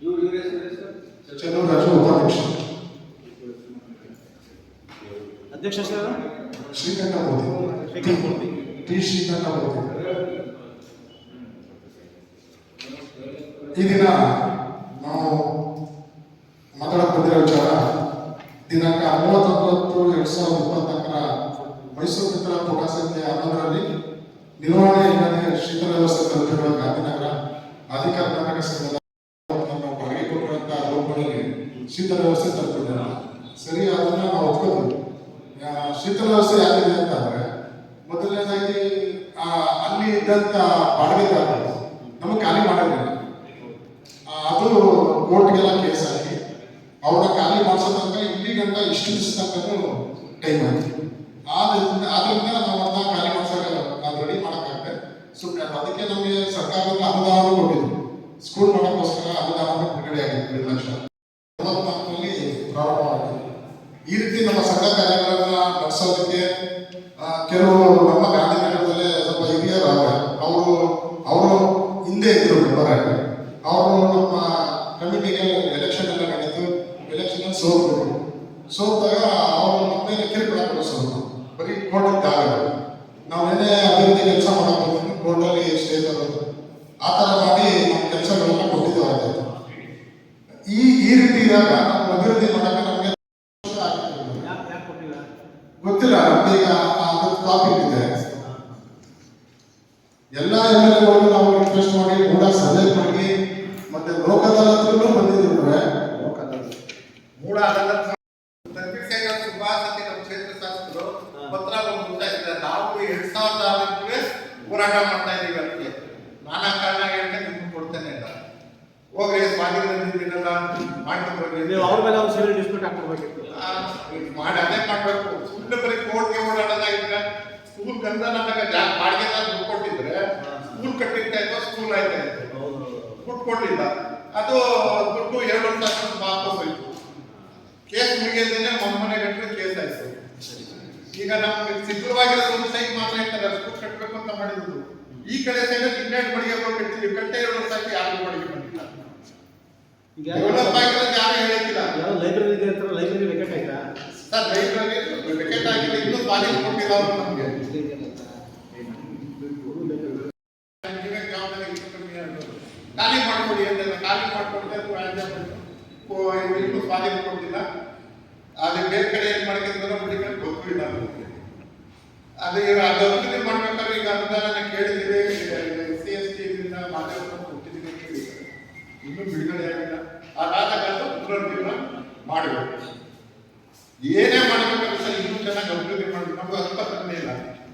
ಇವ್ರು ಇವ್ರ ಹೆಸರು ಹೆಸರು ರಾಜು ಉಪಾಧ್ಯಕ್ಷ ಅಧ್ಯಕ್ಷ ಶ್ರೀಕಂಠ ಮೂರ್ತಿ ಟಿ ಶ್ರೀಕಂಠ ಮೋದಿ ಈ ದಿನ ನಾವು ಮಾತಾಡಕ್ ಬಂದಿರೋ ವಿಚಾರ ದಿನಾಂಕ ಮೂವತ್ತೊಂಬತ್ತು ಎರಡ್ ಸಾವಿರದ ಇಪ್ಪತ್ನಾಲ್ಕರ ಮೈಸೂರು ಮಿತ್ರ ಪುಟ ಸಂಖ್ಯೆ ಹನ್ನೊಂದರಲ್ಲಿ ನಿರ್ವಹಣೆ ಇಲ್ಲದೆ ಶೀತಲ ವ್ಯವಸ್ಥೆ ತಲುಪಿರುವ ಗಾಂಧಿನಗರ ಆದಿ ಕರ್ನಾಟಕ ಸಂಘದ ನಮ್ಮ ಬಾಡಿಗೆ ಕೊಟ್ಟಿರುವಂತಹ ಲೋಕಗಳಿಗೆ ಶೀತಲ ವ್ಯವಸ್ಥೆ ತಲುಪಿದ್ದಾರೆ ಸರಿ, ಅದನ್ನ ನಾವು ಒಪ್ಕೋತೀವಿ. ಶೀತಲ ವ್ಯವಸ್ಥೆ ಯಾಕಿದೆ ಅಂತಂದ್ರೆ, ಮೊದಲನೇದಾಗಿ ಅಲ್ಲಿ ಇದ್ದಂತ ಬಾಡಿಗೆದಾರರು ನಮಗೆ ಖಾಲಿ ಮಾಡಿರಲಿಲ್ಲ ಅದು ಕೋರ್ಟ್ಗೆಲ್ಲ ಕೇಸ್ ಆಗಿ ಅವ್ರನ್ನ ಖಾಲಿ ಮಾಡಿಸೋ ತನಕ ಇಲ್ಲಿ ಗಂಟ ಇಷ್ಟು ದಿವಸ ತನಕ ಟೈಮ್ ಆಯ್ತು. ಆದ್ರಿಂದ ಆದ್ರಿಂದ ನಾವು ಅದನ್ನ ಖಾಲಿ ಮಾಡಿಸೋಕೆ ನಾವು ರೆಡಿ ಮಾಡೋಕ್ಕಾಗತ್ತೆ ಸುಮ್ಮನೆ ಅದಕ್ಕೆ ನಮಗೆ ಸರ್ಕಾರದಿಂದ ಅನುದಾನ ಕೊಟ್ಟಿದ್ರು. ಸ್ಕೂಲ್ ಮಾಡೋಕ್ಕೋಸ್ಕರ ಅನುದಾನ ಬಿಡುಗಡೆ ಆಗಿತ್ತು ಎರಡು ಲಕ್ಷ ಈ ರೀತಿ ನಮ್ಮ ಸಂಘ ಕಾರ್ಯಗಳನ್ನ ನಡೆಸೋದಕ್ಕೆ ಕೆಲವು ನಮ್ಮ ಗಾಂಧಿನಗರದಲ್ಲಿ ಸ್ವಲ್ಪ ಹಿರಿಯರು ಅವರು ಅವರು ಹಿಂದೆ ಇದ್ರು ಮೆಂಬರ್ ಅವರು ನಮ್ಮ ಕಮಿಟಿಗೆ ಎಲೆಕ್ಷನ್ ಎಲ್ಲ ನಡೀತು ಎಲೆಕ್ಷನ್ ಸೋತ್ರು. ಸೋತಾಗ ಅವರು ನಮ್ಮ ಮೇಲೆ ಕಿರುಕುಳ ಕೊಡಿಸೋದು ಬರೀ ಕೋರ್ಟ್ ಆಗಲ್ಲ ನಾವೇನೇ ಅಭಿವೃದ್ಧಿ ಕೆಲಸ ಮಾಡಬೇಕು ಕೋರ್ಟಲ್ಲಿ ಸ್ಟೇ ತರೋದು. ಆ ಥರ ಮಾಡಿ ನಮ್ಮ ಕೆಲಸಗಳೆಲ್ಲ ಕೊಟ್ಟಿದ್ದು ಆಯ್ತು ಈ ಈ ರೀತಿ ಇದ್ದಾಗ ನಾವು ಅಭಿವೃದ್ಧಿ ಮಾಡೋಕೆ ಕೊಟ್ಟಿಲ್ಲ ಗೊತ್ತಿಲ್ಲ ನಮ್ಗೆ ಈಗ ಟಾಪಿಕ್ ಕಾಪಿ ಇದೆ. ಎಲ್ಲ ಎಂ ಎಲ್ ಎಗಳು ನಾವು ರಿಕ್ವೆಸ್ಟ್ ಮಾಡಿ ಕೂಡ ಸಜೆಸ್ಟ್ ಮಾಡಿ ಮತ್ತೆ ಲೋಕದಲ್ಲೂ ಅದಾಲತ್ಗೂ ಬಂದಿದ್ರು ಮೂಡ ಸುಭಾಷ್ ಅಂತ ನಮ್ಮ ಕ್ಷೇತ್ರ ಶಾಸಕರು ಪತ್ರ ಬಂದು ಮುಟ್ಟಾಯಿದ್ದಾರೆ ನಾವು ಎರಡ್ ಸಾವಿರದ ಹೋರಾಟ ಮಾಡ್ತಾ ಇದೀವಿ ಅದಕ್ಕೆ. ನಾನಾ ಕಾರಣ ಅಂತ ಹೋಗ್ರಿ ಸ್ವಾಧೀನದಿಂದಿರಲ್ಲ ಮಾಡ್ಕೊಂಡು ನೀವು ಅವ್ರ ಮೇಲೆ ಒಂದು ಸಿವಿಲ್ ಡಿಸ್ಪ್ಯೂಟ್ ಹಾಕೊಡ್ಬೇಕಿತ್ತು ಮಾಡಿ ಅದೇ ಮಾಡ್ಬೇಕು. ಸುಮ್ಮನೆ ಬರೀ ಕೋರ್ಟ್ಗೆ ಓಡಾಡೋದಾಗಿದ್ರೆ ಸ್ಕೂಲ್ ಗಂಧ ನನಗೆ ಜಾ ಬಾಡಿಗೆ ದುಡ್ಡು ಕೊಟ್ಟಿದ್ರೆ ಸ್ಕೂಲ್ ಕಟ್ಟಿರ್ತಾ ಸ್ಕೂಲ್ ಆಯ್ತಾ ಇತ್ತು. ದುಡ್ಡು ಕೊಟ್ಟಿಲ್ಲ ಅದು ದುಡ್ಡು ಎರಡು ವರ್ಷ ವಾಪಸ್ ಹೋಯ್ತು. ಕೇಸ್ ಮುಗಿಯದೇನೆ ಮೊಮ್ಮನೆ ಗಂಟೆ ಕೇಸ್ ಆಯ್ತು. ಈಗ ನಮ್ಗೆ ಸಿದ್ಧವಾಗಿರೋ ಒಂದು ಸೈಟ್ ಮಾತ್ರ ಇರ್ತಾರೆ ಸ್ಕೂಲ್ ಕಟ್ಟಬೇಕು ಅಂತ ಮಾಡಿದ್ರು ಈ ಕಡೆ ಸೈಡ್ ಇನ್ನೆರಡು ಬಡಿಗೆಗಳು ಕಟ್ಟಿದ್ವಿ ಕಟ್ಟೆ ಎರಡು ವರ್ಷ ಆಗಿ ಯಾರು ಬಡಿಗೆ ಬಂದಿಲ್ಲ. ಈಗ ಡೆವಲಪ್ ಆಗಿರೋದು ಯಾರು ಹೇಳಿಕ್ಕಿಲ್ಲ ಯಾವ ಲೈಬ್ರರಿ ಇದೆ ಅಂತ ಲೈಬ್ರರಿ ವೆಕೆಟ್ ಆಯ್ತಾ? ಸರ್ ಲೈಬ್ರರಿ ಟಿಕೆಟ್ ಆಗಿಲ್ಲ ಇನ್ನೂ ಪಾಲಿಂಗ್ ಕೊಟ್ಟಿಲ್ಲ ಅವರು ನಮಗೆ. ಖಾಲಿ ಮಾಡ್ಕೊಡಿ ಅಂತ ಖಾಲಿ ಮಾಡ್ಕೊಡ್ತಾರೆ ಇನ್ನೂ ಪಾಲಿಂಗ್ ಕೊಟ್ಟಿಲ್ಲ. ಅದೇ ಬೇರೆ ಕಡೆ ಏನ್ ಮಾಡ್ಕೊಂಡ್ರೆ ಗೊತ್ತಿಲ್ಲ ನಮ್ಗೆ. ಅದು ಈಗ ಅದು ಮಾಡ್ಬೇಕಾದ್ರೆ ಈಗ ಅನುದಾನ ಕೇಳಿದ್ದೀವಿ. ಇನ್ನೂ ಬಿಡುಗಡೆ ಆಗಿಲ್ಲ. ಆ ಅದು ಪುನರ್ಜೀವನ ಮಾಡಬೇಕು ಏನೇ ಮಾಡಬೇಕು ಸರ್ ಇನ್ನೂ ಚೆನ್ನಾಗಿ ಅಭಿವೃದ್ಧಿ ಮಾಡಬೇಕು ನಮ್ಗೆ ಹಕ್ಕುಪತ್ರ ಇಲ್ಲ.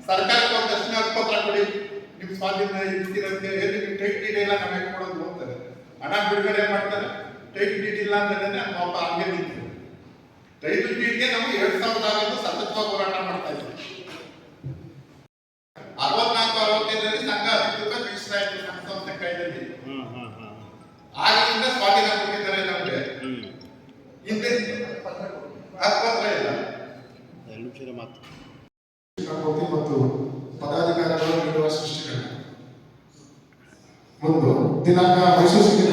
ಸರ್ಕಾರಕ್ಕೆ ಒಂದು ತಕ್ಷಣ ಪತ್ರ ಕೊಡಿ. ನಿಮ್ ಸ್ವಾಧೀನ ಇರ್ತಿರಂತೆ. ಎಲ್ಲಿ ಟೈಟ್ ಡೀಟ್ ಇಲ್ಲ ನಮಗೆ ಕೊಡೋದು ಹೋಗ್ತಾರೆ. ಹಣ ಬಿಡುಗಡೆ ಮಾಡ್ತಾರೆ. ಟೈಟ್ ಡೀಟ್ ಇಲ್ಲ ಅಂತಂದ್ರೆ ಪಾಪ ಹಂಗೆ ನಿಂತು ಟೈಟಲ್ ಡೀಟ್ಗೆ ನಾವು ಎರಡು ಸಾವಿರದ ಆರರಿಂದ ಸತತವಾಗಿ ಹೋರಾಟ ಮಾಡ್ತಾ ಇದ್ವಿ. ಆಗಿನಿಂದ ಸ್ವಾಧೀನ ಕೊಟ್ಟಿದ್ದಾರೆ ನಮಗೆ ಹಿಂದೆ ಆಸ್ಪತ್ರೆ ಇಲ್ಲ. ಎರಡು ನಿಮಿಷದ ಮಾತು. ಮತ್ತು ಪದಾಧಿಕಾರಿಗಳು ನೀಡುವ ಸೃಷ್ಟಿಗಳು. ಒಂದು ದಿನಾಂಕ ಮೈಸೂರು ಸಿಟಿ